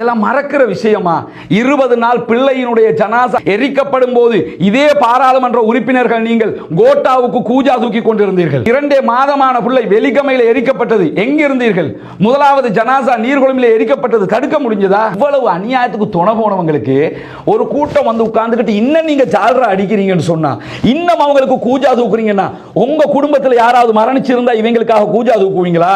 இதெல்லாம் மறக்கிற விஷயமா? இருபது நாள் பிள்ளையினுடைய ஜனாசா எரிக்கப்படும் போது இதே பாராளுமன்ற உறுப்பினர்கள் நீங்கள் கோட்டாவுக்கு கூஜா தூக்கி கொண்டிருந்தீர்கள். இரண்டே மாதமான பிள்ளை வெலிகமையில் எரிக்கப்பட்டது. எங்க இருந்தீர்கள் முதலாவது ஜனாசா நீர்கொழும்பில் எரிக்கப்பட்டது. தடுக்க முடிஞ்சதா? இவ்வளவு அநியாயத்துக்கு துணை போனவங்களுக்கு ஒரு கூட்டம் வந்து உட்கார்ந்துக்கிட்டு இன்னும் நீங்க ஜால்ரா அடிக்கிறீங்கன்னு சொன்னா இன்னும் அவங்களுக்கு கூஜா தூக்குறீங்கன்னா உங்க குடும்பத்தில் யாராவது மரணிச்சிருந்தா இவங்களுக்காக கூஜா தூக்குவீங்களா?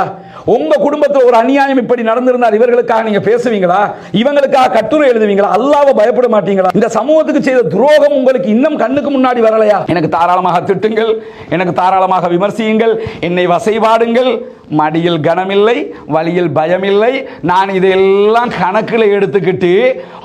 உங்க குடும்பத்தில் ஒரு அநியாயம் இப்படி நடந்திருந்தால் இவர்களுக்காக நீங்க பேசுவீங்களா? இவங்களுக்காக கட்டுரை எழுதுவீங்களா? அல்லாவை பயப்பட மாட்டீங்களா? இந்த சமூகத்துக்கு செய்த துரோகம் உங்களுக்கு இன்னும் கண்ணுக்கு முன்னாடி வரலையா? எனக்கு தாராளமாக திட்டுங்கள் எனக்கு தாராளமாக விமர்சியுங்கள் என்னை வசைபாடுங்கள். மடியில் கனமில்லை வழியில் பயமில்லை. நான் இதையெல்லாம் கணக்கில் எடுத்துக்கிட்டு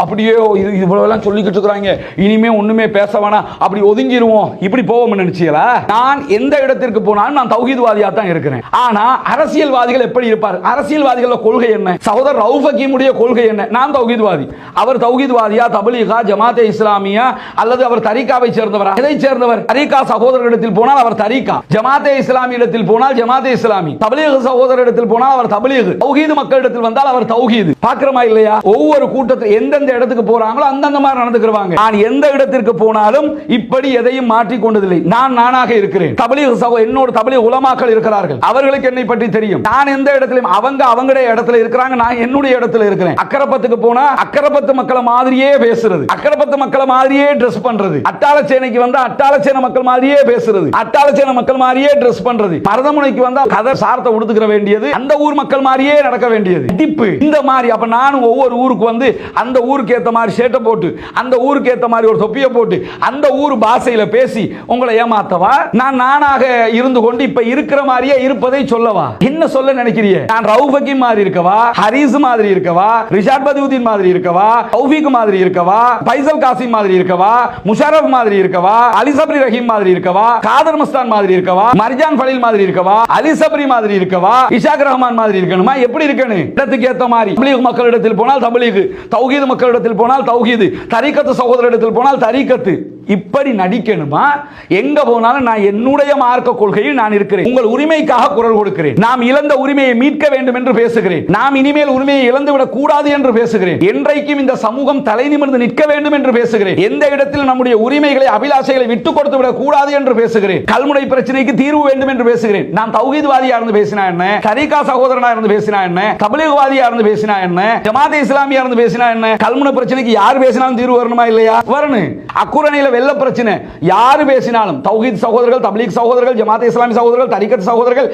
அப்படியே இது இவ்வளோலாம் சொல்லிக்கிட்டு இருக்கிறாங்க. இனிமே ஒண்ணுமே பேச வேணாம். அப்படி ஒதுங்கிடுவோம் இப்படி போவோம்னு நினைச்சீங்களா நான் எந்த இடத்திற்கு போனாலும் நான் தௌஹீத்வாதியா தான் இருக்கிறேன். ஆனா அரசியல்வாதிகள் எப்படி இருப்பார்? அரசியல்வாதிகள கொள்கை என்ன? சகோதரர் ரவுஃபகீமுடைய கொள்கை என்ன? நான் தௌஹீத்வாதி. அவர் தௌஹீத்வாதியா தபலீகா ஜமாத்தே இஸ்லாமியா? அல்லது அவர் தரிகாவை சேர்ந்தவரா? எதை சேர்ந்தவர்? தரிகா சகோதரர் இடத்தில் போனால் அவர் தரிகா ஜமாத்தே இஸ்லாமியிடத்தில் போனால் ஜமாத்தே இஸ்லாமி. தபலீக சகோதரரிடத்தில் போனால் அவர் தபலீக. தௌஹீது மக்களிடத்தில் வந்தால் அவர் தௌஹீது. பார்க்கிறோமா இல்லையா? ஒவ்வொரு கூட்டத்தில் எந்தெந்த இடத்துக்கு போறாங்களோ அந்தந்த மாதிரி நடந்துக்கிறாங்க நான் எந்த இடத்திற்கு போனாலும் இப்படி எதையும் மாற்றி கொண்டதில்லை நான் நானாக இருக்கிறேன். தபலீக சகோ என்னோட தபலீக உலமாக்கள் இருக்கிறார்கள். அவர்களுக்கு என்னை பற்றி தெரியும். நான் எந்த இடத்திலும் அவங்க அவங்களுடைய இடத்துல இருக்கிறாங்க நான் என்னுடைய இடத்துல இருக்கிறேன். அக்கரப்பத்துக்கு போனா அக்கரப்பத்து மக்களை மாதிரியே பேசுறது. அக்கரப்பத்து மக்களை மாதிரியே ட்ரெஸ் பண்றது. அட்டாளச்சேனைக்கு வந்தா அட்டாளச்சேன மக்கள் மாதிரியே பேசுறது. அட்டாளச்சேன மக்கள் மாதிரியே ட்ரெஸ் பண்றது. மருதமுனைக்கு வந்தா கதை சார்த்த கொடுத்துக்கிற வேண்டியது அந்த ஊர் மக்கள் மாதிரியே நடக்க வேண்டியது டிப்பு இந்த மாதிரி அப்ப நானும் ஒவ்வொரு ஊருக்கு வந்து அந்த ஊருக்கு ஏத்த மாதிரி சேட்டை போட்டு அந்த ஊருக்கு ஏத்த மாதிரி ஒரு தொப்பியை போட்டு அந்த ஊர் பாஷையில பேசி உங்களை ஏமாத்தவா நான் நானாக இருந்து கொண்டு இப்ப இருக்கிற மாதிரியே இருப்பதை சொல்லவா என்ன சொல்ல நினைக்கிறீங்க நான் ரவுஃபக்கி மாதிரி இருக்கவா ஹரிஸ் மாதிரி இருக்கவா ரிஷாட் பதிவுதீன் மாதிரி இருக்கவா தௌஃபீக் மாதிரி இருக்கவா பைசல் காசிம் மாதிரி இருக்கவா முஷாரப் மாதிரி இருக்கவா அலிசப்ரி ரஹீம் மாதிரி இருக்கவா காதர் மஸ்தான் மாதிரி இருக்கவா மர்ஜான் ஃபலில் மாதிரி இருக்கவா அலிசப்ரி மாதிரி இருக்கவா இஷாக் ரஹ்மான் மாதிரி இருக்கணுமா? எப்படி இருக்கணும்? இடத்துக்கு ஏத்த மாதிரி. தமிழக மக்களிடத்தில் போனால் தபலீக் தௌஹீது மக்களிடத்தில் போனால் தௌஹீது தரிக்கத்து சகோதரிடத்தில் போனால் தரிக்கத்து. இப்படி நடிக்கணுமா? எங்க போனாலும் நான் என்னுடைய மார்க்க கொள்கையில் நான் இருக்கிறேன். உங்கள் உரிமைக்காக குரல் கொடுக்கிறேன். நாம் இழந்த உரிமையை மீட்க வேண்டும் என்று பேசுகிறேன். நாம் இனிமேல் உரிமையை இழந்து விடக் கூடாது என்று பேசுகிறேன். என்றைக்கும் இந்த சமூகம் தலை நிமிர்ந்து நிற்க வேண்டும் என்று பேசுகிறேன். எந்த இடத்தில் நம்முடைய உரிமைகளை அபிலாஷைகளை விட்டு கொடுத்து விடக் கூடாது என்று பேசுகிறேன். கல்முனை பிரச்சனைக்கு தீர்வு வேண்டும் என்று பேசுகிறேன். நான் தௌஹீத்வாதியா இருந்து பேசினா என்ன? தரீகா சகோதரனா இருந்து பேசினா என்ன? தபலீக்வாதியா இருந்து பேசினா என்ன? ஜமாதே இஸ்லாமியா இருந்து பேசினா என்ன? கல்முனை பிரச்சனைக்கு யார் பேசினாலும் தீர்வு வரணுமா இல்லையா? வரணும். அக்குரணையில வெள்ள பிரச்சனை. யாரு பேசினாலும் தௌஹீத் சகோதரர்கள் தப்லீக் சகோதரர்கள் ஜமாத் இஸ்லாமி சகோதரர்கள் தரிக்கத் சகோதரர்கள்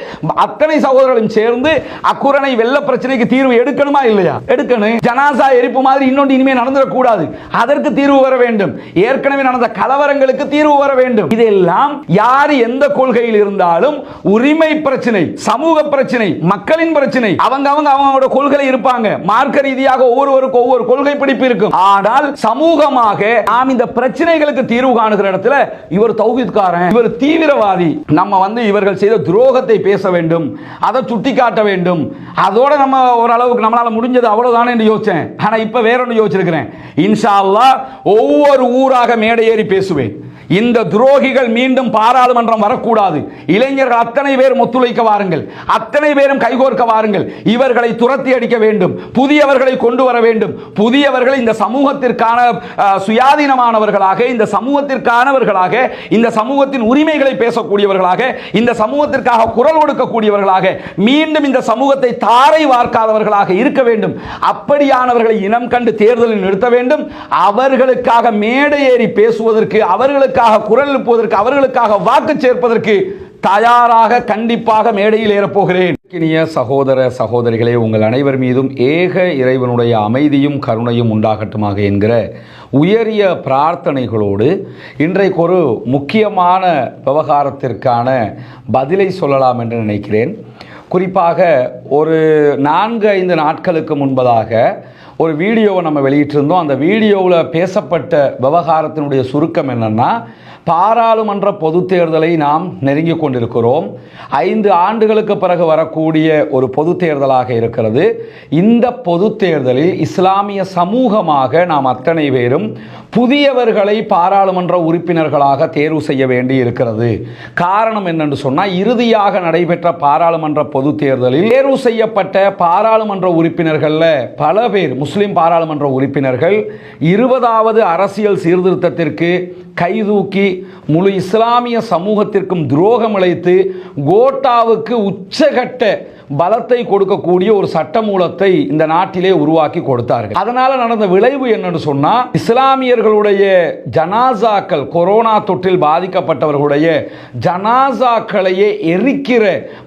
அத்தனை சகோதரர்களும் சேர்ந்து அக்குரணை வெள்ள பிரச்சனைக்கு தீர்வு எடுக்கணுமா இல்லையா? எடுக்கணும். ஜனாசா எரிப்பு மாதிரி இன்னொன்று இனிமே நடந்துடக்கூடாது. அதற்கு தீர்வு வர வேண்டும். ஏற்கனவே நடந்த கலவரங்களுக்கு தீர்வு வர வேண்டும். இதெல்லாம் யார் எந்த கொள்கையில் இருந்தாலும் உரிமை பிரச்சனை சமூக பிரச்சனை மக்களின் பிரச்சனை. அவங்க அவங்க அவங்களோட கொள்கை இருப்பாங்க. மார்க்க ரீதியாக ஒவ்வொருவருக்கும் ஒவ்வொரு கொள்கை பிடிப்பு இருக்கும். ஆனால் சமூகமாக நாம் இந்த பிரச்சனைகளுக்கு தீர்வு காணுகிற இடத்துல இவர் தௌஹீத்காரன் இவர் தீவிரவாதி. நம்ம வந்து இவர்கள் செய்த துரோகத்தை பேச வேண்டும் அதை சுட்டி காட்ட வேண்டும். அதோட நம்ம ஓரளவுக்கு நம்மளால முடிஞ்சது அவ்வளவுதானே என்று யோசிச்சேன். ஆனா இப்ப வேற ஒன்று யோசிச்சிருக்கிறேன். இன்ஷா அல்லா ஒவ்வொரு ஊராக மேடை ஏறி பேசுவேன். இந்த துரோகிகள் மீண்டும் பாராளுமன்றம் வரக்கூடாது. இளைஞர்கள் அத்தனை பேரும் ஒத்துழைக்க வாருங்கள். அத்தனை பேரும் கைகோர்க்க வாருங்கள். இவர்களை துரத்தி அடிக்க வேண்டும். புதியவர்களை கொண்டு வர வேண்டும். புதியவர்கள் இந்த சமூகத்திற்கான சுயாதீனமானவர்களாக இந்த சமூகத்திற்கானவர்களாக இந்த சமூகத்தின் உரிமைகளை பேசக்கூடியவர்களாக இந்த சமூகத்திற்காக குரல் கொடுக்கக்கூடியவர்களாக மீண்டும் இந்த சமூகத்தை தாரை வார்க்காதவர்களாக இருக்க வேண்டும். அப்படியானவர்களை இனம் கண்டு தேர்தலில் நிறுத்த வேண்டும். அவர்களுக்காக மேடை ஏறி பேசுவதற்கு அவர்களுக்காக குரல் எழுப்புவதற்கு அவர்களுக்காக வாக்கு சேர்ப்பதற்கு தயாராக கண்டிப்பாக மேடையில் ஏறப்போகிறேன். இனிய சகோதர சகோதரிகளே உங்கள் அனைவர் மீதும் ஏக இறைவனுடைய அமைதியும் கருணையும் உண்டாகட்டுமாக என்கிற உயரிய பிரார்த்தனைகளோடு இன்றைக்கு ஒரு முக்கியமான விவகாரத்திற்கான பதிலை சொல்லலாம் என்று நினைக்கிறேன். குறிப்பாக ஒரு நான்கு ஐந்து நாட்களுக்கு முன்பதாக ஒரு வீடியோவை நம்ம வெளியிட்டிருந்தோம். அந்த வீடியோவில் பேசப்பட்ட விவகாரத்தினுடைய சுருக்கம் என்னன்னா பாராளுமன்ற பொது தேர்தலை நாம் நெருங்கிக் கொண்டிருக்கிறோம். ஐந்து ஆண்டுகளுக்கு பிறகு வரக்கூடிய ஒரு பொது தேர்தலாக இருக்கிறது. இந்த பொது தேர்தலில் இஸ்லாமிய சமூகமாக நாம் அத்தனை பேரும் புதியவர்களை பாராளுமன்ற உறுப்பினர்களாக தேர்வு செய்ய வேண்டி இருக்கிறது. காரணம் என்னென்று சொன்னால் இறுதியாக நடைபெற்ற பாராளுமன்ற பொதுத் தேர்தலில் தேர்வு செய்யப்பட்ட பாராளுமன்ற உறுப்பினர்களில் பல பேர் முஸ்லிம் பாராளுமன்ற உறுப்பினர்கள் இருபதாவது அரசியல் சீர்திருத்தத்திற்கு கைதூக்கி முழு இஸ்லாமிய சமூகத்திற்கும் துரோகம் இழைத்து கோட்டாவுக்கு உச்சகட்ட பலத்தை கொடுக்கக்கூடிய ஒரு சட்டமூலத்தை இந்த நாட்டிலே உருவாக்கி கொடுத்தார்கள். அதனால நடந்த விளைவு என்னன்னு சொன்னா இஸ்லாமியர்களுடைய ஜனாசாக்கள் கொரோனா தொற்றில் பாதிக்கப்பட்டவர்களுடைய ஜனாசாக்களையே எரிக்கிற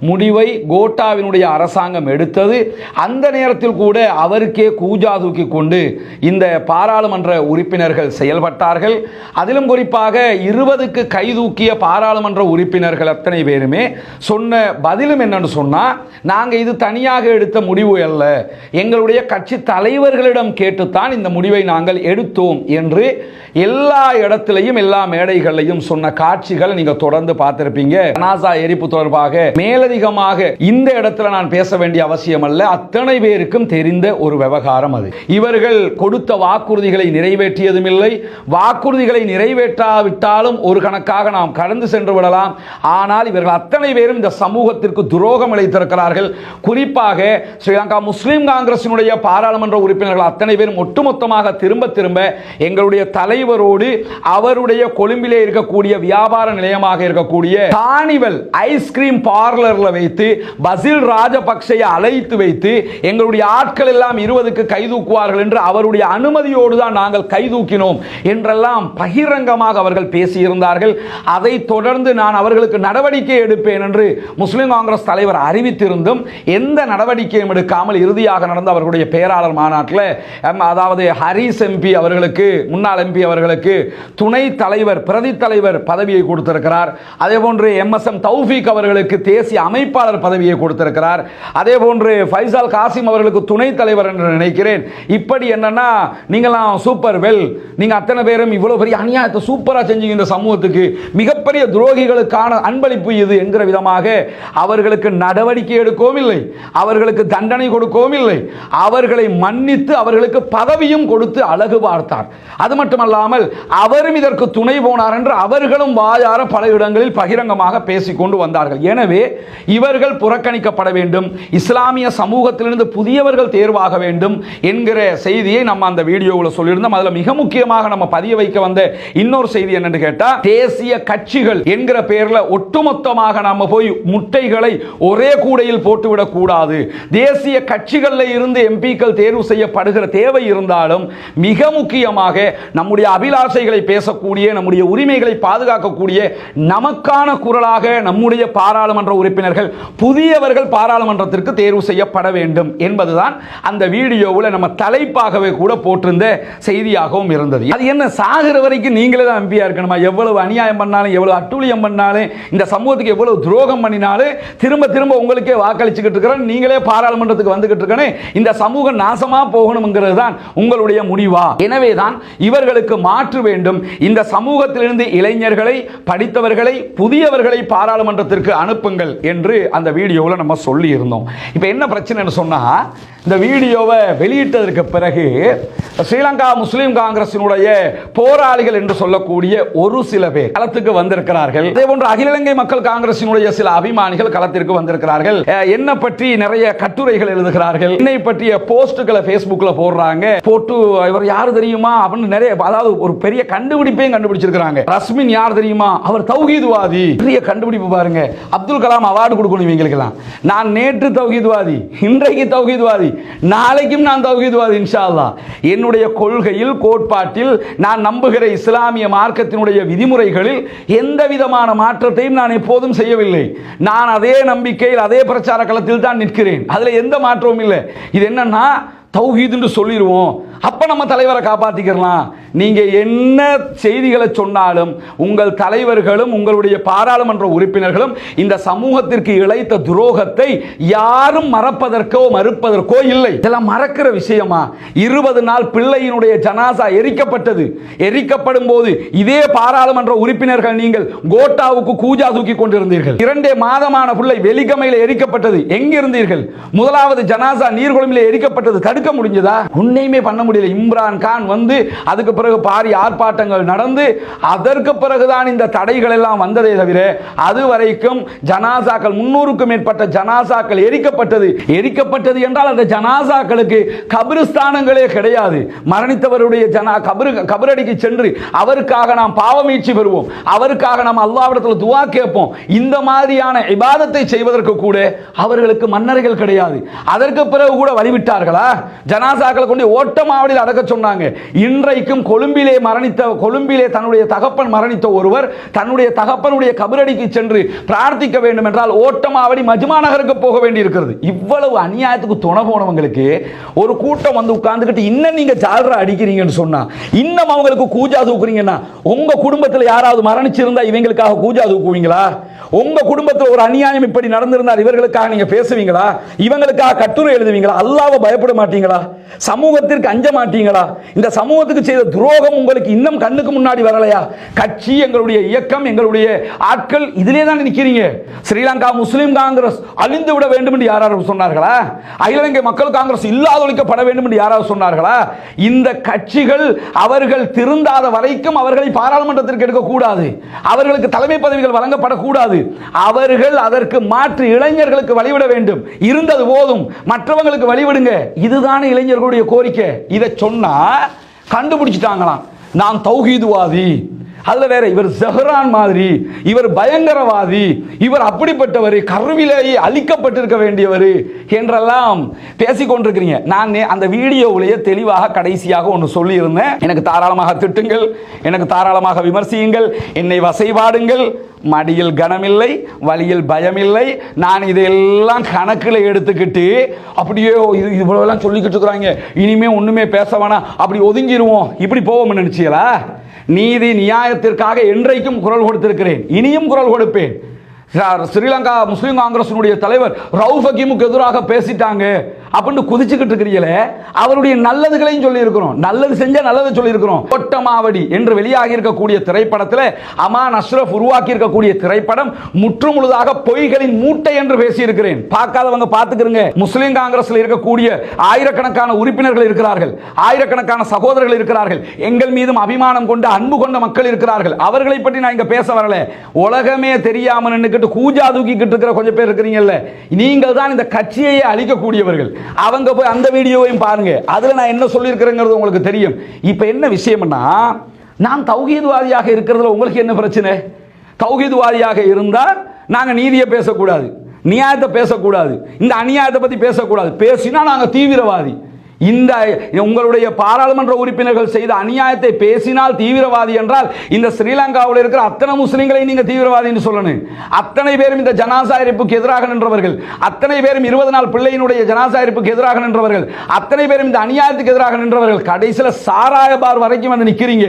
முடிவை கோட்டாவினுடைய அரசாங்கம் எடுத்தது. அந்த நேரத்தில் கூட அவருக்கே கூஜா தூக்கி கொண்டு இந்த பாராளுமன்ற உறுப்பினர்கள் செயல்பட்டார்கள். அதிலும் குறிப்பாக இருபதுக்கு கைதூக்கிய பாராளுமன்ற உறுப்பினர்கள் அத்தனை பேருமே சொன்ன பதிலும் என்னன்னு சொன்னா நாங்கள் இது தனியாக எடுத்த முடிவு அல்ல. எங்களுடைய கட்சி தலைவர்களிடம் கேட்டுத்தான் இந்த முடிவை நாங்கள் எடுத்தோம் என்று எல்லா இடத்திலையும் எல்லா மேடைகளையும் சொன்ன காட்சிகளை நீங்கள் தொடர்ந்து பார்த்திருப்பீங்க. நாசா எரிப்பு தொடர்பாக மேலதிகமாக இந்த இடத்துல நான் பேச வேண்டிய அவசியம் அல்ல. அத்தனை பேருக்கும் தெரிந்த ஒரு விவகாரம் அது. இவர்கள் கொடுத்த வாக்குறுதிகளை நிறைவேற்றியதும் இல்லை. வாக்குறுதிகளை நிறைவேற்றாவிட்டாலும் ஒரு கணக்காக நாம் கடந்து சென்று விடலாம். ஆனால் இவர்கள் அத்தனை பேரும் இந்த சமூகத்திற்கு துரோகம் இழைத்திருக்கிறார்கள் குறிப்பாக ஸ்ரீலங்கா முஸ்லீம் காங்கிரசினுடைய பாராளுமன்ற உறுப்பினர்கள் அத்தனை பேரும் ஒட்டுமொத்தமாக திரும்ப திரும்ப எங்களுடைய தலைவரோடு அவருடைய கொழும்பிலே இருக்கக்கூடிய வியாபார நிலையமாக இருக்கக்கூடிய காணிவல் ஐஸ்கிரீம் பார்லர்ல வைத்து பசில் ராஜபக்சையை அழைத்து வைத்து எங்களுடைய ஆட்கள் எல்லாம் இருபதுக்கு கைதூக்குவார்கள் என்று அவருடைய அனுமதியோடு தான் நாங்கள் கைதூக்கினோம் என்றெல்லாம் பகிரங்கமாக அவர்கள் பேசியிருந்தார்கள். அதை தொடர்ந்து நான் அவர்களுக்கு நடவடிக்கை எடுப்பேன் என்று முஸ்லிம் காங்கிரஸ் தலைவர் அறிவித்திருந்தும் எந்த நடவடிக்கையும் எடுக்காமல் இறுதியாக நடந்த அவர்களுடைய பேராளர் மாநாட்டில் அதாவது ஹரிஸ் எம்பி அவர்களுக்கு முன்னாள் எம்பி அவர்களுக்கு துணை தலைவர் பிரதி தலைவர் பதவியை கொடுத்திருக்கிறார். அதே போன்று எம்எஸ்எம் தௌஃபீக் அவர்களுக்கு தேசிய அமைப்பாளர் பதவியை கொடுத்திருக்கிறார். அதே போன்று ஃபைசால் காசிம் அவர்களுக்கு துணை தலைவர் என்று நினைக்கிறேன். இப்படி என்னன்னா நீங்களாம் சூப்பர் வெல் நீங்க அத்தனை பேரும் இவ்வளவு பெரிய அநியாயத்தை சூப்பரா செஞ்சீங்க இந்த சமூகத்துக்கு. மிகப்பெரிய துரோகிகளுக்கான அன்பளிப்பு இது என்கிற விதமாக அவர்களுக்கு நடவடிக்கை கொடுக்கவும் இல்லை அவர்களுக்கு தண்டனை கொடுக்கவும் இல்லை அவர்களை மன்னித்து அவர்களுக்கு பதவியும் கொடுத்து அழகு பார்த்தார். அது மட்டுமல்லாமல் அவரும் இதற்கு துணை போனார் என்று அவர்களும் வாயார பல இடங்களில் பகிரங்கமாக பேசிக்கொண்டு வந்தார்கள். எனவே இவர்கள் புறக்கணிக்கப்பட வேண்டும். இஸ்லாமிய சமூகத்திலிருந்து புதியவர்கள் தேர்வாக வேண்டும் என்கிற செய்தியை நம்ம அந்த வீடியோவில் சொல்லியிருந்தோம். அதில் மிக முக்கியமாக நம்ம பதிய வைக்க வந்த இன்னொரு செய்தி என்னன்னு கேட்டால் தேசிய கட்சிகள் என்கிற பெயரில் ஒட்டுமொத்தமாக நாம போய் முட்டைகளை ஒரே கூடையில் போட்டுவிடக்கூடாது. தேசிய கட்சிகளில் இருந்து எம்பிக்கள் தேர்வு செய்யப்படுகிற தேவை இருந்தாலும் மிக முக்கியமாக நம்முடைய அபிலாஷைகளை பேசக்கூடிய நம்முடைய உரிமைகளை பாதுகாக்கக்கூடிய நமக்கான குரலாக நம்முடைய பாராளுமன்ற உறுப்பினர்கள் புதியவர்கள் பாராளுமன்றத்திற்கு தேர்வு செய்யப்பட வேண்டும் என்பதுதான் அந்த வீடியோவில் நம்ம தலைப்பாகவே கூட போட்டிருந்த செய்தியாகவும் இருந்தது. அது என்ன சாகிற வரைக்கும் நீங்களே தான் எம்பியாக இருக்கணுமா? எவ்வளவு அநியாயம் பண்ணாலும் எவ்வளவு அட்டூழியம் பண்ணாலும் இந்த சமூகத்துக்கு எவ்வளவு துரோகம் பண்ணினாலும் திரும்ப திரும்ப உங்களுக்கே வாக்களிச்சுக்கிட்டு இருக்கிறேன். நீங்களே பாராளுமன்றத்துக்கு வந்துகிட்டு இருக்கணும் இந்த சமூகம் நாசமா போகணுங்கிறது தான் உங்களுடைய முடிவா? எனவே தான் இவர்களுக்கு மாற்று வேண்டும். இந்த சமூகத்திலிருந்து இளைஞர்களை படித்தவர்களை புதியவர்களை பாராளுமன்றத்திற்கு அனுப்புங்கள் என்று அந்த வீடியோவில் நம்ம சொல்லி இருந்தோம் இப்போ என்ன பிரச்சனைன்னு சொன்னா இந்த வீடியோவை வெளியிட்டதற்கு பிறகு ஸ்ரீலங்கா முஸ்லீம் காங்கிரசினுடைய போராளிகள் என்று சொல்லக்கூடிய ஒரு சில பேர் களத்துக்கு வந்திருக்கிறார்கள். அதே போன்று அகில இலங்கை மக்கள் காங்கிரசினுடைய சில அபிமானிகள் களத்திற்கு வந்திருக்கிறார்கள். என்னை என்ன பற்றி நிறைய கட்டுரைகள் எழுதுகிறார்கள். என்னை பற்றிய போஸ்டுகளை ஃபேஸ்புக்கில் போடுறாங்க. போட்டு இவர் யார் தெரியுமா? அப்படின்னு நிறைய அதாவது ஒரு பெரிய கண்டுபிடிப்பையும் கண்டுபிடிச்சிருக்கிறாங்க. ரஸ்மின் யார் தெரியுமா? அவர் தௌஹீதுவாதி. பெரிய கண்டுபிடிப்பு பாருங்க. அப்துல் கலாம் அவார்டு கொடுக்கணும் இவங்களுக்கெல்லாம். நான் நேற்று தௌஹீதுவாதி இன்றைக்கு தௌஹீதுவாதி. நாளைக்கும் நான் தௌஹீத்வாதி இன்ஷா அல்லாஹ் என்னுடைய கொள்கையில் கோட்பாட்டில் நான் நம்புகிற இஸ்லாமிய மார்க்கத்தினுடைய விதிமுறைகளில் எந்த விதமான மாற்றத்தையும் நான் எப்போதும் செய்யவில்லை. நான் அதே நம்பிக்கையில் அதே பிரச்சார களத்தில் தான் நிற்கிறேன். அதில் எந்த மாற்றமும் இல்லை. இது என்னன்னா தௌஹீதுன்னு சொல்லிடுவோம். அப்போ நம்ம தலைவரை காப்பாற்றிக்கிறலாம் நீங்கள் என்ன செய்திகளை சொன்னாலும் உங்கள் தலைவர்களும் உங்களுடைய பாராளுமன்ற உறுப்பினர்களும் இந்த சமூகத்திற்கு இழைத்த துரோகத்தை யாரும் மறப்பதற்கோ மறுப்பதற்கோ இல்லை. இதெல்லாம் மறக்கிற விஷயமா? இருபது நாள் பிள்ளையினுடைய ஜனாசா எரிக்கப்பட்டது. எரிக்கப்படும் போது இதே பாராளுமன்ற உறுப்பினர்கள் நீங்கள் கோட்டாவுக்கு கூஜா தூக்கி கொண்டிருந்தீர்கள். இரண்டே மாதமான பிள்ளை வெலிகமையில் எரிக்கப்பட்டது. எங்கிருந்தீர்கள்? முதலாவது ஜனாசா நீர்கொழும்பில் எரிக்கப்பட்டது. தடுக்க முடிஞ்சதா? உன்னையுமே பண்ண முடியல இம்ரான் கான் வந்து அதுக்கு பிறகு பாரி ஆர்ப்பாட்டங்கள் நடந்து அதற்கு பிறகுதான் இந்த தடைகள் எல்லாம் வந்ததே தவிர அது வரைக்கும் ஜனாசாக்கள் முன்னூறுக்கும் மேற்பட்ட ஜனாசாக்கள் எரிக்கப்பட்டது. எரிக்கப்பட்டது என்றால் அந்த ஜனாசாக்களுக்கு கபிரிஸ்தானங்களே கிடையாது. மரணித்தவருடைய ஜனா கபரு கபரடிக்கு சென்று அவருக்காக நாம் பாவமீட்சி பெறுவோம். அவருக்காக நாம் அல்லாவிடத்தில் துவா கேட்போம். இந்த மாதிரியான இபாதத்தை செய்வதற்கு கூட அவர்களுக்கு மன்னர்கள் கிடையாது. அதற்கு பிறகு கூட வழிவிட்டார்களா? ஜனாசாக்களை கொண்டு ஓட்டமாக ஓட்டமாவடியில் அடக்க சொன்னாங்க. இன்றைக்கும் கொழும்பிலே மரணித்த கொழும்பிலே தன்னுடைய தகப்பன் மரணித்த ஒருவர் தன்னுடைய தகப்பனுடைய கபரடிக்கு சென்று பிரார்த்திக்க வேண்டும் என்றால் ஓட்டமாவடி மஜ்மா நகருக்கு போக வேண்டியிருக்கிறது. இவ்வளவு அநியாயத்துக்கு துணை போனவங்களுக்கு ஒரு கூட்டம் வந்து உட்கார்ந்துக்கிட்டு இன்னும் நீங்க ஜால்ரா அடிக்கிறீங்கன்னு சொன்னா இன்னும் அவங்களுக்கு கூஜா தூக்குறீங்கன்னா உங்க குடும்பத்தில் யாராவது மரணிச்சிருந்தா இவங்களுக்காக கூஜா தூக்குவீங்களா? உங்க குடும்பத்தில் ஒரு அநியாயம் இப்படி நடந்திருந்தால் இவர்களுக்காக நீங்க பேசுவீங்களா? இவங்களுக்காக கட்டுரை எழுதுவீங்களா? அல்லாவை பயப்பட மாட்டீங்களா? சமூகத்திற்கு அஞ்ச மாட்டீங்களா? இந்த சமூகத்துக்கு செய்த துரோகம் உங்களுக்கு இன்னும் கண்ணுக்கு முன்னாடி வரலையா? கட்சி எங்களுடைய இயக்கம் எங்களுடைய ஆட்கள் இதிலே தான் நிற்கிறீங்க ஸ்ரீலங்கா முஸ்லீம் காங்கிரஸ் அழிந்து விட வேண்டும் என்று யாராவது சொன்னார்களா? அகில இலங்கை மக்கள் காங்கிரஸ் இல்லாதொழிக்கப்பட வேண்டும் என்று யாராவது சொன்னார்களா? இந்த கட்சிகள் அவர்கள் திருந்தாத வரைக்கும் அவர்களை பாராளுமன்றத்திற்கு எடுக்கக்கூடாது. அவர்களுக்கு தலைமை பதவிகள் வழங்கப்படக்கூடாது. அவர்கள் அதற்கு மாற்று இளைஞர்களுக்கு வழிவிட வேண்டும். இருந்தது போதும். மற்றவங்களுக்கு வழிவிடுங்க. இதுதானே இளைஞர்களுடைய கோரிக்கை. இதை சொன்னா கண்டுபிடிச்சிட்டாங்களாம். நான் தௌஹீதுவாதி. அதில் வேற இவர் ஜஹரான் மாதிரி இவர் பயங்கரவாதி இவர் அப்படிப்பட்டவர் கருவிலேயே அழிக்கப்பட்டிருக்க வேண்டியவர் என்றெல்லாம் பேசிக்கொண்டிருக்கிறீங்க நான் அந்த வீடியோவிலேயே தெளிவாக கடைசியாக ஒன்று சொல்லியிருந்தேன். எனக்கு தாராளமாக திட்டுங்கள் எனக்கு தாராளமாக விமர்சியுங்கள் என்னை வசைபாடுங்கள். மடியில் கனமில்லை வழியில் பயமில்லை. நான் இதையெல்லாம் கணக்கில் எடுத்துக்கிட்டு அப்படியே இது இவ்வளோலாம் சொல்லிக்கிட்டு இருக்கிறாங்க. இனிமே ஒன்றுமே பேச வேணாம். அப்படி ஒதுங்கிடுவோம் இப்படி போவோம்னு நினைச்சீங்களா நீதி நியாயத்திற்காக என்றைக்கும் குரல் கொடுத்திருக்கிறேன். இனியும் குரல் கொடுப்பேன். ஸ்ரீலங்கா முஸ்லீம் காங்கிரஸினுடைய தலைவர் ரவுஃப் ஹக்கீமுக்கு எதிராக பேசிட்டாங்க. அப்படின்னு குதிச்சுக்கிட்டு இருக்கிறீங்களே அவருடைய நல்லதுகளையும் சொல்லியிருக்கிறோம். நல்லது செஞ்சால் நல்லதை சொல்லியிருக்கிறோம். ஒட்டமாவடி என்று வெளியாகி இருக்கக்கூடிய திரைப்படத்தில் அமான் அஷ்ரஃப் உருவாக்கி இருக்கக்கூடிய திரைப்படம் முற்று முழுதாக பொய்களின் மூட்டை என்று பேசியிருக்கிறேன். பார்க்காதவங்க பார்த்துக்கிறங்க முஸ்லீம் காங்கிரஸில் இருக்கக்கூடிய ஆயிரக்கணக்கான உறுப்பினர்கள் இருக்கிறார்கள். ஆயிரக்கணக்கான சகோதரர்கள் இருக்கிறார்கள். எங்கள் மீதும் அபிமானம் கொண்டு அன்பு கொண்ட மக்கள் இருக்கிறார்கள். அவர்களை பற்றி நான் இங்கே பேச வரல. உலகமே தெரியாமல் நின்றுக்கிட்டு கூஜா தூக்கிக்கிட்டு இருக்கிற கொஞ்சம் பேர் இருக்கிறீங்கல்ல. நீங்கள் தான் இந்த கட்சியையே அழிக்கக்கூடியவர்கள். அவங்க போய் அந்த வீடியோவையும் பாருங்க. அதுல நான் என்ன சொல்லியிருக்கிறேங்கிறது உங்களுக்கு தெரியும். இப்போ என்ன விஷயம்னா நான் தௌகீதுவாதியாக இருக்கிறதுல உங்களுக்கு என்ன பிரச்சனை? தௌகீதுவாதியாக இருந்தால் நாங்கள் நீதியை பேசக்கூடாது. நியாயத்தை பேசக்கூடாது. இந்த அநியாயத்தை பற்றி பேசக்கூடாது. பேசினா நாங்கள் தீவிரவாதி. இந்த உங்களுடைய பாராளுமன்ற உறுப்பினர்கள் செய்த அநியாயத்தை பேசினால் தீவிரவாதி என்றால் இந்த ஸ்ரீலங்காவில் இருக்கிற அத்தனை முஸ்லீம்களை நீங்கள் தீவிரவாதின்னு சொல்லணும். அத்தனை பேரும் இந்த ஜனாசா எரிப்புக்கு எதிராக நின்றவர்கள். அத்தனை பேரும் இருபது நாள் பிள்ளையினுடைய ஜனாசா எரிப்புக்கு எதிராக நின்றவர்கள். அத்தனை பேரும் இந்த அநியாயத்துக்கு எதிராக நின்றவர்கள். கடைசியில் சாராய பார் வரைக்கும் வந்து நிற்கிறீங்க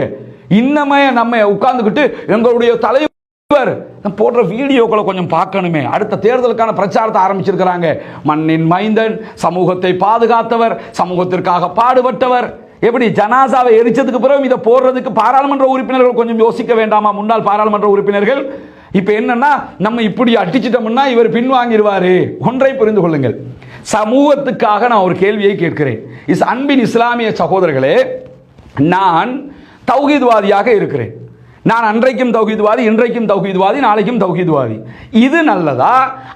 இன்னமே நம்ம உட்கார்ந்துக்கிட்டு எங்களுடைய தலைவர் நான் போடுற வீடியோக்களை கொஞ்சம் பார்க்கணுமே. அடுத்த தேர்தலுக்கான பிரச்சாரத்தை ஆரம்பிச்சிருக்கிறாங்க. மண்ணின் மைந்தன் சமூகத்தை பாதுகாத்தவர் சமூகத்திற்காக பாடுபட்டவர். எப்படி ஜனாசாவை எரிச்சதுக்கு பிறகு இதை போடுறதுக்கு பாராளுமன்ற உறுப்பினர்கள் கொஞ்சம் யோசிக்க வேண்டாமா? முன்னாள் பாராளுமன்ற உறுப்பினர்கள். இப்போ என்னன்னா நம்ம இப்படி அடிச்சிட்டோம்னா இவர் பின்வாங்கிடுவாரு. ஒன்றை புரிந்து கொள்ளுங்கள். சமூகத்துக்காக நான் ஒரு கேள்வியை கேட்கிறேன். இஸ் அன்பின் இஸ்லாமிய சகோதரர்களே நான் தௌஹீத்வாதியாக இருக்கிறேன். நான் அன்றைக்கும் தௌஹீத்வாதி இன்றைக்கும் தௌஹீத்வாதி நாளைக்கும் தௌஹீத்வாதி. இது நல்லதா?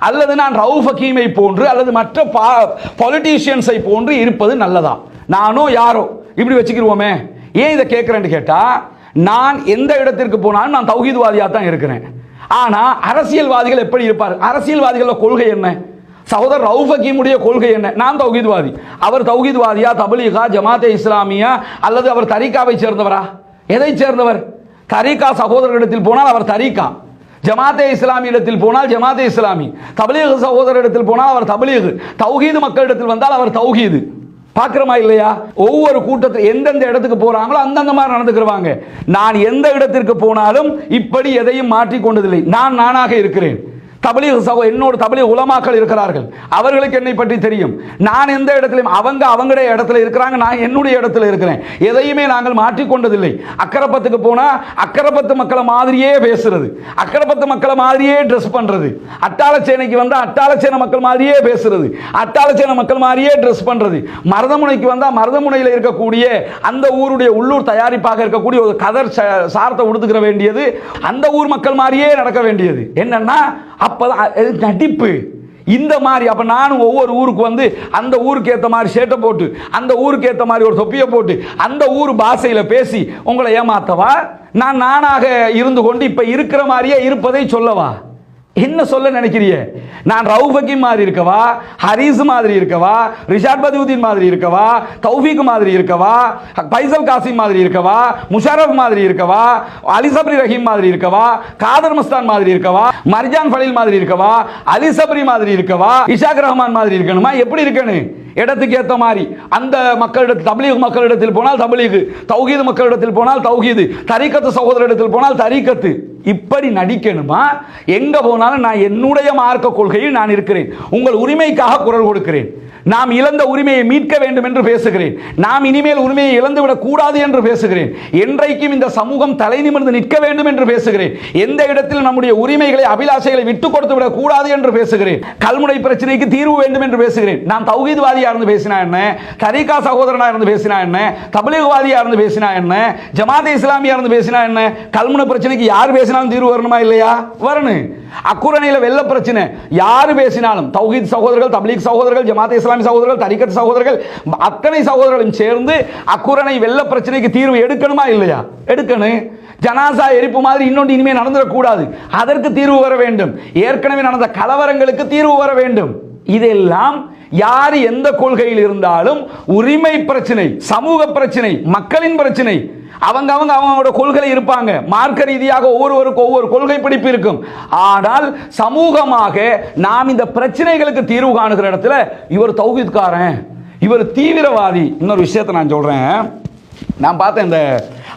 அல்லது நான் ரவுஃப் ஹக்கீமை போன்று அல்லது மற்ற பா பொலிட்டீஷியன்ஸை போன்று இருப்பது நல்லதா? நானோ யாரோ? இப்படி வச்சுக்கிடுவோமே ஏன் இதை கேட்குறேன்னு கேட்டால் நான் எந்த இடத்திற்கு போனாலும் நான் தௌஹீத்வாதியாக தான் இருக்கிறேன். ஆனால் அரசியல்வாதிகள் எப்படி இருப்பார்? அரசியல்வாதிகளோட கொள்கை என்ன? சகோதரர் ரவுஃப் ஹக்கீமுடைய கொள்கை என்ன? நான் தௌஹீத்வாதி. அவர் தௌஹீத்வாதியா தபலீகா ஜமாத்தே இஸ்லாமியா அல்லது அவர் தரீகாவை சேர்ந்தவரா? எதை சேர்ந்தவர்? தரீகா சகோதரரிடத்தில் போனால் அவர் தரீகா ஜமாத்தே இஸ்லாமியிடத்தில் போனால் ஜமாத்தே இஸ்லாமி. தபலீக சகோதரரிடத்தில் போனால் அவர் தபலீக். தௌஹீது மக்களிடத்தில் வந்தால் அவர் தௌஹீது. பார்க்குறமா இல்லையா? ஒவ்வொரு கூட்டத்தில் எந்தெந்த இடத்துக்கு போகிறாங்களோ அந்தந்த மாதிரி நடந்துக்கிறவாங்க நான் எந்த இடத்திற்கு போனாலும் இப்படி எதையும் மாற்றிக் கொண்டதில்லை. நான் நானாக இருக்கிறேன். தபலி சகோ என்னோட தபலீக் உலமாக்கள் இருக்கிறார்கள். அவர்களுக்கு என்னை பற்றி தெரியும். நான் எந்த இடத்துலையும் அவங்க அவங்களுடைய இடத்துல இருக்கிறாங்க நான் என்னுடைய இடத்துல இருக்கிறேன். எதையுமே நாங்கள் மாற்றிக்கொண்டதில்லை. அக்கரப்பத்துக்கு போனால் அக்கரப்பத்து மக்களை மாதிரியே பேசுறது. அக்கரப்பத்து மக்களை மாதிரியே ட்ரெஸ் பண்ணுறது அட்டாளச்சேனைக்கு வந்தால் அட்டாளச்சேன மக்கள் மாதிரியே பேசுறது. அட்டாளச்சேன மக்கள் மாதிரியே ட்ரெஸ் பண்ணுறது மருதமுனைக்கு வந்தால் மருதமுனையில் இருக்கக்கூடிய அந்த ஊருடைய உள்ளூர் தயாரிப்பாக இருக்கக்கூடிய ஒரு கதர் ச- சாரத்தை உடுத்துக்கிற வேண்டியது அந்த ஊர் மக்கள் மாதிரியே நடக்க வேண்டியது. என்னன்னா அப்போதான் அது நடிப்பு. இந்த மாதிரி அப்போ நானும் ஒவ்வொரு ஊருக்கு வந்து அந்த ஊருக்கு ஏற்ற மாதிரி ஷேட்டை போட்டு அந்த ஊருக்கு ஏற்ற மாதிரி ஒரு தொப்பியை போட்டு அந்த ஊர் பாஷையில் பேசி உங்களை ஏமாத்தவா? நான் நானாக இருந்து கொண்டு இப்போ இருக்கிற மாதிரியே இருப்பதை சொல்லவா? என்ன சொல்ல நினைக்கிறிய நான் ரவுஃப் மாதிரி இருக்கவா ஹரீஸ் மாதிரி இருக்கவா ரிஷாட் பதிவுதீன் மாதிரி இருக்கவா தௌஃபிக் மாதிரி இருக்கவா பைசல் காசிம் மாதிரி இருக்கவா முஷாரஃப் மாதிரி இருக்கவா அலி சப்ரி ரஹீம் மாதிரி இருக்கவா காதர் மஸ்தான் மாதிரி இருக்கவா மர்ஜான் ஃபலீல் மாதிரி இருக்கவா அலி சப்ரி மாதிரி இருக்கவா இஷாக் ரஹ்மான் மாதிரி இருக்கணுமா எப்படி இருக்கணும் இடத்துக்கு ஏத்த மாதிரி அந்த மக்களிடத்தில் தபலீக் மக்களிடத்தில் போனால் தபலீக் தௌஹீது மக்களிடத்தில் போனால் தௌஹீது தரிக்கத்து சகோதரிடத்தில் போனால் தரிக்கத்து இப்படி நடிக்கணுமா? எங்கே போனாலும் நான் என்னுடைய மார்க்க கொள்கையில் நான் இருக்கிறேன். உங்கள் உரிமைக்காக குரல் கொடுக்கிறேன். நாம் இழந்த உரிமையை மீட்க வேண்டும் என்று பேசுகிறேன். நாம் இனிமேல் உரிமையை இழந்துவிடக் கூடாது என்று பேசுகிறேன். என்றைக்கும் இந்த சமூகம் தலை நிமிர்ந்து நிற்க வேண்டும் என்று பேசுகிறேன். எந்த இடத்தில் நம்முடைய உரிமைகளை அபிலாஷைகளை விட்டு கொடுத்து விடக் கூடாது என்று பேசுகிறேன். கல்முனை பிரச்சனைக்கு தீர்வு வேண்டும் என்று பேசுகிறேன். நான் தௌஹீத்வாதியா இருந்து பேசினா என்ன? தரிகா சகோதரனா இருந்து பேசினா என்ன? தபலீக்வாதியா இருந்து பேசினா என்ன? ஜமாத் இஸ்லாமியா இருந்து பேசினா என்ன? கல்முனை பிரச்சனைக்கு யார் பேசினாலும் தீர்வு வரணுமா இல்லையா? வரணும். அக்குரணையில் வெள்ள பிரச்சனை. யார் பேசினாலும் தௌஹீத் சகோதரர்கள் தப்லீக் சகோதரர்கள் ஜமாத் இஸ்லாம் சகோதரர்கள் தரிக்கத் சகோதரர்கள் அத்தனை சகோதரர்களும் சேர்ந்து அக்குரணை வெள்ள பிரச்சனைக்கு தீர்வு எடுக்கணுமா இல்லையா? எடுக்கணும். ஜனாசா எரிப்பு மாதிரி இன்னொன்று இனிமேல் நடந்துடக்கூடாது. அதற்கு தீர்வு வர வேண்டும். ஏற்கனவே நடந்த கலவரங்களுக்கு தீர்வு வர வேண்டும். இதெல்லாம் யார் எந்த கொள்கையில் இருந்தாலும் உரிமை பிரச்சனை சமூக பிரச்சனை மக்களின் பிரச்சனை அவங்க அவங்க அவங்களோட கொள்கை இருப்பாங்க. மார்க்க ரீதியாக ஒவ்வொருவருக்கும் ஒவ்வொரு கொள்கை பிடிப்பு இருக்கும். ஆனால் சமூகமாக நாம் இந்த பிரச்சனைகளுக்கு தீர்வு காணுகிற இடத்துல இவர் தௌஹீத்காரன். இவர் தீவிரவாதி. இன்னொரு விஷயத்தை நான் சொல்றேன். நான் பார்த்தேன் இந்த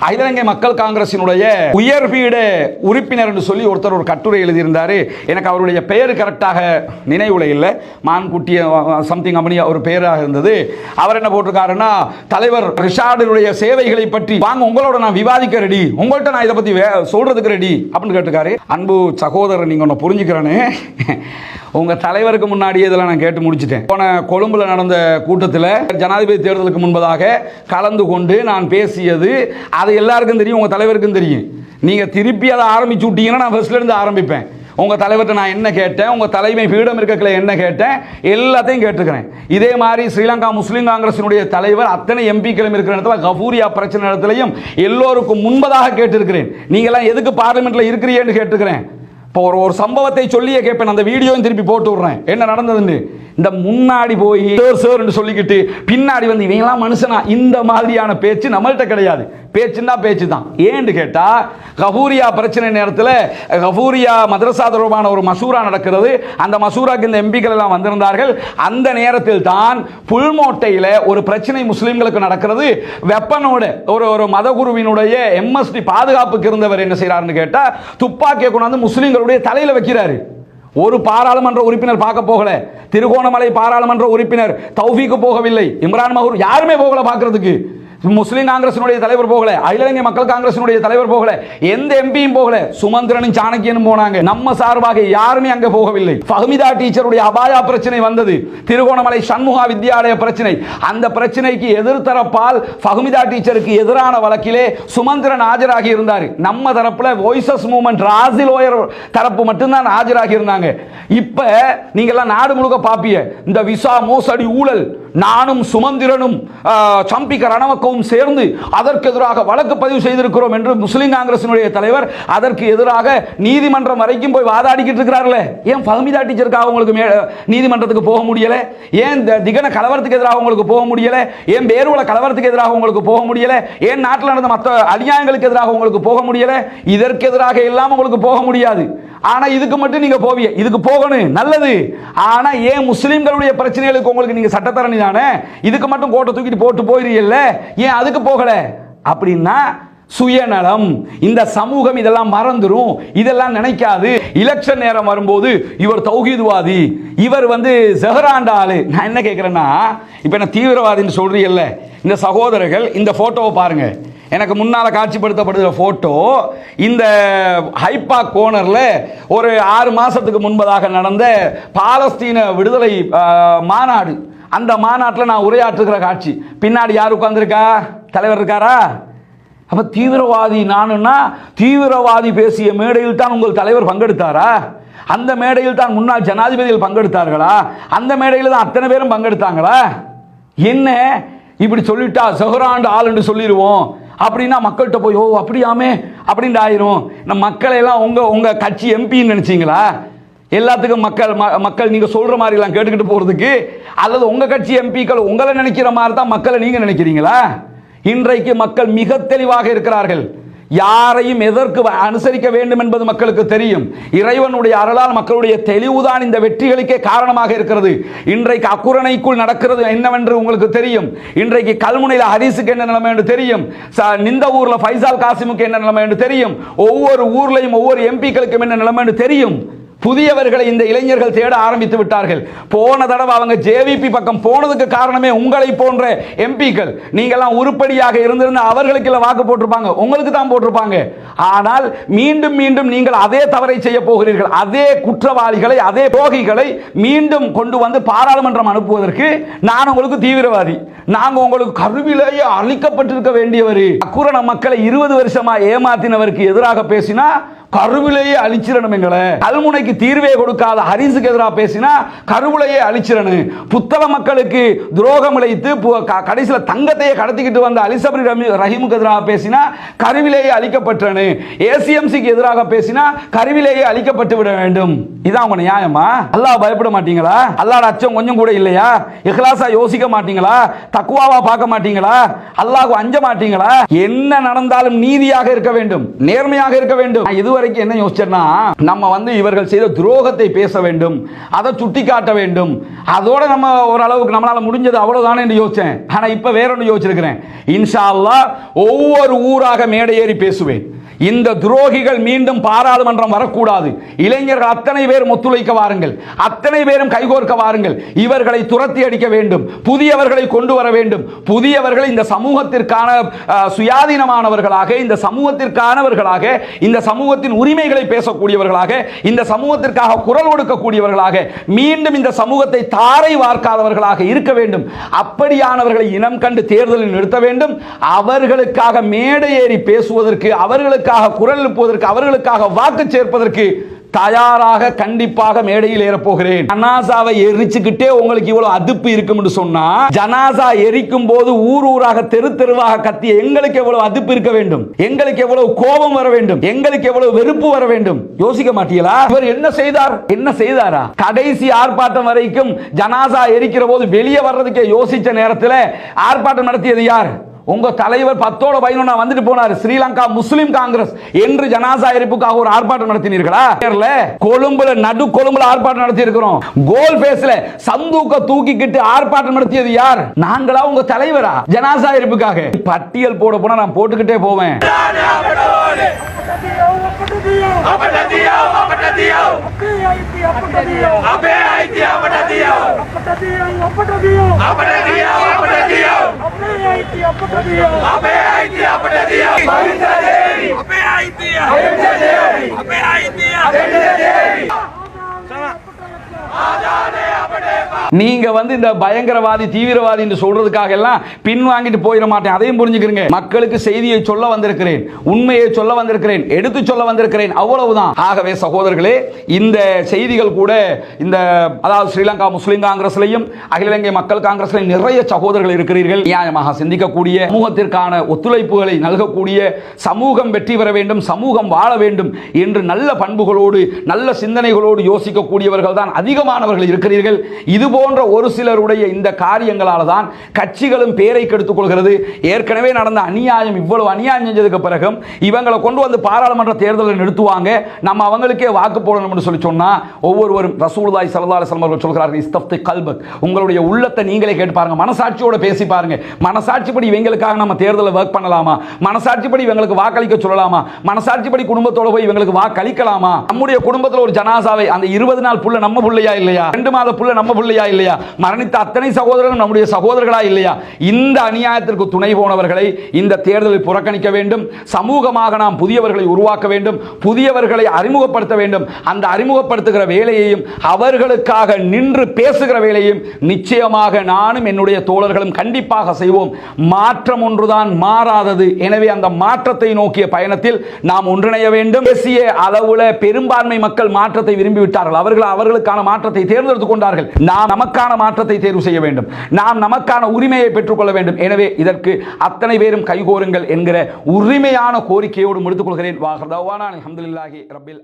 அகில மக்கள் காங்கிரசினுடைய உயர்பீட உறுப்பினர் என்று சொல்லி ஒருத்தர் ஒரு கட்டுரை எழுதியிருந்தார். எனக்கு அவருடைய பெயர் கரெக்டாக நினைவுல இல்லை. மான்குட்டிய சம்திங் அப்படி ஒரு பெயராக இருந்தது. அவர் என்ன போட்டிருக்காருன்னா தலைவர் ரிஷார்டுடைய சேவைகளை பற்றி வாங்க உங்களோட நான் விவாதிக்க ரெடி உங்கள்கிட்ட நான் இதை பற்றி வே- சொல்றதுக்கு ரெடி அப்படின்னு கேட்டிருக்காரு. அன்பு சகோதரர் நீங்க ஒன்று புரிஞ்சுக்கிறேன்னு உங்க தலைவருக்கு முன்னாடி இதெல்லாம் நான் கேட்டு முடிச்சிட்டேன். போன கொழும்புல நடந்த கூட்டத்தில் ஜனாதிபதி தேர்தலுக்கு முன்பதாக கலந்து கொண்டு நான் பேசியது அது எல்லாருக்கும் தெரியும் உங்கள் தலைவருக்கும் தெரியும். நீங்கள் திருப்பி அதை ஆரம்பிச்சு விட்டீங்கன்னா நான் ஃபர்ஸ்ட்லேருந்து ஆரம்பிப்பேன். உங்கள் தலைவர்கிட்ட நான் என்ன கேட்டேன் உங்கள் தலைமை பீடம் இருக்கல என்ன கேட்டேன் எல்லாத்தையும் கேட்டுக்கிறேன். இதே மாதிரி ஸ்ரீலங்கா முஸ்லீம் காங்கிரசினுடைய தலைவர் அத்தனை எம்பிக்களும் இருக்கிற இடத்துல கபூரியா பிரச்சனை இடத்துலையும் எல்லோருக்கும் முன்பதாக கேட்டிருக்கிறேன். நீங்களாம் எதுக்கு பார்லிமெண்ட்டில் இருக்கிறீங்கன்னு கேட்டுக்கிறேன். இப்போ ஒரு ஒரு சம்பவத்தை சொல்லியே கேட்பேன் அந்த வீடியோவும் திருப்பி போட்டு விடுறேன். என்ன நடந்ததுன்னு? இந்த முன்னாடி போய் சார் சார்னு சொல்லிக்கிட்டு பின்னாடி வந்து இவங்கெல்லாம் மனுஷனா? இந்த மாதிரியான பேச்சு நம்மள்கிட்ட கிடையாது. பேச்சுன்னா பேச்சு தான் ஏன்னு கேட்டால் கஃபூரியா பிரச்சனை நேரத்தில் கஃபூரியா மதரசா தொடர்பான ஒரு மசூரா நடக்கிறது. அந்த மசூராக்கு இந்த எம்பிக்கள் எல்லாம் வந்திருந்தார்கள். அந்த நேரத்தில் தான் புல்மோட்டையில் ஒரு பிரச்சனை முஸ்லீம்களுக்கு நடக்கிறது. வெப்பனோட ஒரு ஒரு மதகுருவினுடைய எம்எஸ்டி பாதுகாப்புக்கு இருந்தவர் என்ன செய்கிறாருன்னு கேட்டால் துப்பாக்கியை கொண்டாந்து முஸ்லீம்களுடைய தலையில் வைக்கிறாரு. ஒரு பாராளுமன்ற உறுப்பினர் பார்க்க போகல. திருகோணமலை பாராளுமன்ற உறுப்பினர் தௌஃபிக்கு போகவில்லை. இம்ரான் மஹூர் யாருமே போகல பார்க்கறதுக்கு. முஸ்லீம் காங்கிரசினுடைய தலைவர் போகல அகில மக்கள் காங்கிரசினுடைய தலைவர் போகல எந்த எம்பியும் போகல சுமந்திரனும் சாணக்கியனும் போனாங்க. நம்ம சார்பாக யாருமே அங்க போகவில்லை. பகுமிதா டீச்சருடைய அபாயா பிரச்சனை வந்தது. திருகோணமலை சண்முகா வித்யாலய பிரச்சனை. அந்த பிரச்சனைக்கு எதிர்த்தரப்பால் பகுமிதா டீச்சருக்கு எதிரான வழக்கிலே சுமந்திரன் ஆஜராகி இருந்தார். நம்ம தரப்புல வாய்ஸஸ் மூவ்மெண்ட் ராசி லோயர் தரப்பு மட்டும்தான் ஆஜராகி இருந்தாங்க. இப்ப நீங்க எல்லாம் நாடு முழுக்க பாப்பிய இந்த விசா மோசடி ஊழல் நானும் சுமந்திரனும் சம்பிக்க ரணவக்கவும் சேர்ந்து அதற்கு எதிராக வழக்கு பதிவு செய்திருக்கிறோம் என்று முஸ்லீம் காங்கிரசினுடைய தலைவர் அதற்கு எதிராக நீதிமன்றம் வரைக்கும் போய் வாதாடிக்கிட்டு இருக்கிறார்கள. ஏன் ஃபஹமிதா டீச்சருக்காக உங்களுக்கு மே- நீதிமன்றத்துக்கு போக முடியலை? ஏன் இந்த திகன கலவரத்துக்கு எதிராக உங்களுக்கு போக முடியலை? ஏன் பேருவல கலவரத்துக்கு எதிராக உங்களுக்கு போக முடியலை? ஏன் நாட்டில் நடந்த மற்ற அநியாயங்களுக்கு எதிராக உங்களுக்கு போக முடியலை? இதற்கு எதிராக எல்லாம் உங்களுக்கு போக முடியாது. ஆனால் இதுக்கு மட்டும் நீங்கள் போவீங்க இதுக்கு போகணும். நல்லது. ஆனால் ஏன் முஸ்லீம்களுடைய பிரச்சனைகளுக்கு உங்களுக்கு நீங்கள் சட்டத்தரணி தானே? இதுக்கு மட்டும் கோட்டை தூக்கிட்டு போட்டு போயிடுறீல்ல ஏன் அதுக்கு போகல? அப்படின்னா சுயநலம். இந்த சமூகம் இதெல்லாம் மறந்துடும் இதெல்லாம் நினைக்காது. இலெக்ஷன் நேரம் வரும்போது இவர் தௌகிதுவாதி இவர் வந்து ஜெஹராண்ட ஆளு. நான் என்ன கேட்குறேன்னா இப்போ என்ன தீவிரவாதின்னு சொல்கிறீல்ல இந்த சகோதரர்கள் இந்த ஃபோட்டோவை பாருங்க. எனக்கு முன்னால் காட்சிப்படுத்தப்படுகிற ஃபோட்டோ இந்த ஹைப்பா கோனரில் ஒரு ஆறு மாதத்துக்கு முன்பதாக நடந்த பாலஸ்தீன விடுதலை மாநாடு. அந்த மாநாட்டில் நான் உரையாற்றுகிற காட்சி. பின்னாடி யார் உட்காந்துருக்கா தலைவர் இருக்காரா? அப்போ தீவிரவாதி நானுன்னா தீவிரவாதி பேசிய மேடையில் தான் உங்கள் தலைவர் பங்கெடுத்தாரா? அந்த மேடையில் தான் முன்னாள் ஜனாதிபதிகள் பங்கெடுத்தார்களா? அந்த மேடையில் தான் அத்தனை பேரும் பங்கெடுத்தாங்களா? என்ன? இப்படி சொல்லிட்டா செஹராண்டு ஆளுன்னு சொல்லிடுவோம். அப்படின்னா மக்கள்கிட்ட போய் ஓ அப்படியாமே? அப்படின்ட்டு ஆயிரும். நம்ம மக்களையெல்லாம் உங்கள் உங்கள் கட்சி எம்பின்னு நினச்சிங்களா? எல்லாத்துக்கும் மக்கள் ம- மக்கள் நீங்கள் சொல்கிற மாதிரிலாம் கேட்டுக்கிட்டு போகிறதுக்கு அல்லது உங்கள் கட்சி எம்பிக்கள் உங்களை நினைக்கிற மாதிரி தான் மக்களை நீங்கள் நினைக்கிறீங்களா? இன்றைக்கு மக்கள் மிக தெளிவாக இருக்கிறார்கள். யாரையும் எதற்கு வ- அனுசரிக்க வேண்டும் என்பது மக்களுக்கு தெரியும். இறைவனுடைய அருளால் மக்களுடைய தெளிவுதான் இந்த வெற்றிகளுக்கே காரணமாக இருக்கிறது. இன்றைக்கு அக்குரணைக்குள் நடக்கிறது என்னவென்று உங்களுக்கு தெரியும். இன்றைக்கு கல்முனையில் ஹரிசுக்கு என்ன நிலைமை என்று தெரியும். ச- நிந்த ஊரில் ஃபைசால் காசிமுக்கு என்ன நிலைமை என்று தெரியும். ஒவ்வொரு ஊர்லையும் ஒவ்வொரு எம்பிக்களுக்கும் என்ன நிலைமை என்று தெரியும். புதியவர்களை இந்த இளைஞர்கள் தேட ஆரம்பித்து விட்டார்கள். போன தடவை அவங்க ஜேவிபி பக்கம் போனதுக்கு காரணமே உங்களை போன்ற எம்பிக்கள் நீங்கெல்லாம் உருப்படியாக இருந்திருந்த அவர்களுக்கு இல்லை வாக்கு போட்டிருப்பாங்க. உங்களுக்கு தான் போட்டிருப்பாங்க. ஆனால் மீண்டும் மீண்டும் நீங்கள் அதே தவறை செய்ய போகிறீர்கள். அதே குற்றவாளிகளை அதே போகிகளை மீண்டும் கொண்டு வந்து பாராளுமன்றம் அனுப்புவதற்கு நான் உங்களுக்கு தீவிரவாதி. நாங்கள் உங்களுக்கு கருவிலேயே அழிக்கப்பட்டிருக்க வேண்டியவர். அக்குரண மக்களை இருபது வருஷமா ஏமாத்தினவருக்கு எதிராக பேசினா கருவிலேயே அழிச்சிடணும் எங்களை. கல்முனைக்கு தீர்வே கொடுக்காத ஹரிசுக்கு எதிராக பேசினா கருவிலேயே அழிச்சிடணும். புத்தள மக்களுக்கு துரோகம் இழைத்து கடைசியில் கடைசியில தங்கத்தையே கடத்திக்கிட்டு வந்த அலிசபரி ரஹீமுக்கு எதிராக பேசினா கருவிலேயே அழிக்கப்பட்டனு ஏசிஎம்சிக்கு எதிராக பேசினா கருவிலேயே அழிக்கப்பட்டு விட வேண்டும். இதான் உங்க நியாயமா? அல்லாஹ் பயப்பட மாட்டீங்களா? அல்லாட அச்சம் கொஞ்சம் கூட இல்லையா? இஹ்லாசா யோசிக்க மாட்டீங்களா? தக்குவாவா பார்க்க மாட்டீங்களா? அல்லாஹ் அஞ்ச மாட்டீங்களா? என்ன நடந்தாலும் நீதியாக இருக்க வேண்டும். நேர்மையாக இருக்க வேண்டும். இதுவரை வரைக்கும் என்ன யோசிச்சேன்னா நம்ம வந்து இவர்கள் செய்த துரோகத்தை பேச வேண்டும் அதை சுட்டி காட்ட வேண்டும். அதோட நம்ம ஓரளவுக்கு நம்மளால முடிஞ்சது அவ்வளவுதானே என்று யோசிச்சேன். ஆனா இப்ப வேற ஒன்று யோசிச்சிருக்கிறேன். இன்ஷா அல்லா ஒவ்வொரு ஊராக மேடை ஏறி பேசுவேன். இந்த துரோகிகள் மீண்டும் பாராளுமன்றம் வரக்கூடாது. இளைஞர்கள் அத்தனை பேரும் ஒத்துழைக்க வாருங்கள். அத்தனை பேரும் கைகோர்க்க வாருங்கள். இவர்களை துரத்தி அடிக்க வேண்டும். புதியவர்களை கொண்டு வர வேண்டும். புதியவர்கள் இந்த சமூகத்திற்கான சுயாதீனமானவர்களாக இந்த சமூகத்திற்கானவர்களாக இந்த சமூகத்தின் உரிமைகளை பேசக்கூடியவர்களாக இந்த சமூகத்திற்காக குரல் கொடுக்கக்கூடியவர்களாக மீண்டும் இந்த சமூகத்தை தாரை வார்க்காதவர்களாக இருக்க வேண்டும். அப்படியானவர்களை இனம் கண்டு தேர்தலில் நிறுத்த வேண்டும். அவர்களுக்காக மேடை ஏறி பேசுவதற்கு அவர்களுக்காக குரல் எழுப்புவதற்கு அவர்களுக்காக வாக்கு சேர்ப்பதற்கு தயாராக கண்டிப்பாக மேடையில் ஏறப்போகிறேன். ஜனாசாவை எரிச்சுக்கிட்டே உங்களுக்கு இவ்வளவு அதிப்பு இருக்கும் சொன்னா ஜனாசா எரிக்கும் போது ஊர் ஊராக தெரு தெருவாக கத்திய எங்களுக்கு எவ்வளவு அதிப்பு இருக்க வேண்டும்? எங்களுக்கு எவ்வளவு கோபம் வர வேண்டும்? எங்களுக்கு எவ்வளவு வெறுப்பு வர வேண்டும்? யோசிக்க மாட்டீங்களா? இவர் என்ன செய்தார்? என்ன செய்தாரா? கடைசி ஆர்ப்பாட்டம் வரைக்கும் ஜனாசா எரிக்கிற போது வெளியே வர்றதுக்கே யோசிச்ச நேரத்தில் ஆர்ப்பாட்டம் நடத்தியது யார்? உங்க தலைவர் பத்தோட பதினொன்னா வந்துட்டு போனார் ஸ்ரீலங்கா முஸ்லிம் காங்கிரஸ் என்று ஜனாசா எரிப்புக்காக ஒரு ஆர்ப்பாட்டம் நடத்தினீர்களா கொழும்புல நடு கொழும்புல ஆர்ப்பாட்டம் நடத்தி இருக்கிறோம் கோல் பேஸ்ல சந்தூக்க தூக்கிக்கிட்டு ஆர்ப்பாட்டம் நடத்தியது யார் நாங்களா உங்க தலைவரா ஜனாசா எரிப்புக்காக பட்டியல் போட போனா நான் போட்டுக்கிட்டே போவேன் দিও আপটা দিও আবে আইতি আপটা দিও আপটা দিও আপটা দিও আপটা দিও আপটা দিও আপনি আইতি আপটা দিও আবে আইতি আপটা দিও মহিন্দা দেবী আবে আইতি মহিন্দা দেবী আবে আইতি মহিন্দা দেবী চলা நீங்க வந்து இந்த பயங்கரவாதி தீவிரவாதி என்று சொல்றதுக்காக எல்லாம் பின் வாங்கிட்டு போயிட மாட்டேன். அதையும் புரிஞ்சுக்கிறீங்க. மக்களுக்கு செய்தியை சொல்ல வந்திருக்கிறேன். உண்மையை சொல்ல வந்திருக்கிறேன். எடுத்து சொல்ல வந்திருக்கிறேன். அவ்வளவுதான். ஆகவே சகோதரர்களே இந்த செய்திகள் கூட இந்த அதாவது ஸ்ரீலங்கா முஸ்லிம் காங்கிரஸ்லையும் அகில இலங்கை மக்கள் காங்கிரஸ்லையும் நிறைய சகோதரர்கள் இருக்கிறீர்கள். நியாயமாக சிந்திக்கக்கூடிய சமூகத்திற்கான ஒத்துழைப்புகளை நல்கக்கூடிய சமூகம் வெற்றி பெற வேண்டும் சமூகம் வாழ வேண்டும் என்று நல்ல பண்புகளோடு நல்ல சிந்தனைகளோடு யோசிக்கக்கூடியவர்கள் தான் அதிக அதிகமானவர்கள் இருக்கிறீர்கள். இது போன்ற ஒரு சிலருடைய இந்த காரியங்களால தான் கட்சிகளும் பேரை கெடுத்துக் கொள்கிறது ஏற்கனவே நடந்த அநியாயம் இவ்வளவு அநியாயம் செஞ்சதுக்கு பிறகும் இவங்களை கொண்டு வந்து பாராளுமன்ற தேர்தலை நிறுத்துவாங்க. நம்ம அவங்களுக்கே வாக்கு போடணும்னு சொல்லி சொன்னா ஒவ்வொருவரும் ரசூலுல்லாஹி ஸல்லல்லாஹு அலைஹி அவர்கள் சொல்கிறார்கள் இஸ்தப்தி கல்பக். உங்களுடைய உள்ளத்தை நீங்களே கேட்டு பாருங்க. மனசாட்சியோட பேசி பாருங்க. மனசாட்சிப்படி இவங்களுக்காக நம்ம தேர்தலில் ஒர்க் பண்ணலாமா? மனசாட்சிப்படி இவங்களுக்கு வாக்களிக்க சொல்லலாமா? மனசாட்சிப்படி குடும்பத்தோட போய் இவங்களுக்கு வாக்களிக்கலாமா? நம்முடைய குடும்பத்தில் ஒரு ஜனாசாவை அந்த இருபது நாள் புள்ள நம்ம புள்ளையா பிள்ளையா இல்லையா? ரெண்டு மாத புள்ள நம்ம பிள்ளையா இல்லையா? மரணித்த அத்தனை சகோதரர்கள் நம்முடைய சகோதரர்களா இல்லையா? இந்த அநியாயத்திற்கு துணை போனவர்களை இந்த தேர்தலில் புறக்கணிக்க வேண்டும். சமூகமாக நாம் புதியவர்களை உருவாக்க வேண்டும். புதியவர்களை அறிமுகப்படுத்த வேண்டும். அந்த அறிமுகப்படுத்துகிற வேலையையும் அவர்களுக்காக நின்று பேசுகிற வேலையும் நிச்சயமாக நானும் என்னுடைய தோழர்களும் கண்டிப்பாக செய்வோம். மாற்றம் ஒன்றுதான் மாறாதது. எனவே அந்த மாற்றத்தை நோக்கிய பயணத்தில் நாம் ஒன்றிணைய வேண்டும். தேசிய அளவுல பெரும்பான்மை மக்கள் மாற்றத்தை விரும்பிவிட்டார்கள். அவர்கள் அவர்களுக்கான மாற்றத்தை தேர்ந்தெடுத்துக் கொண்டார்கள். நாம் நமக்கான மாற்றத்தை தேர்வு செய்ய வேண்டும். நாம் நமக்கான உரிமையை பெற்றுக்கொள்ள வேண்டும். எனவே இதற்கு அத்தனை பேரும் கைகோருங்கள் என்கிற உரிமையான கோரிக்கையோடு முடித்துக் கொள்கிறேன் வாஹர்தவானா ரபில் ரப்பில்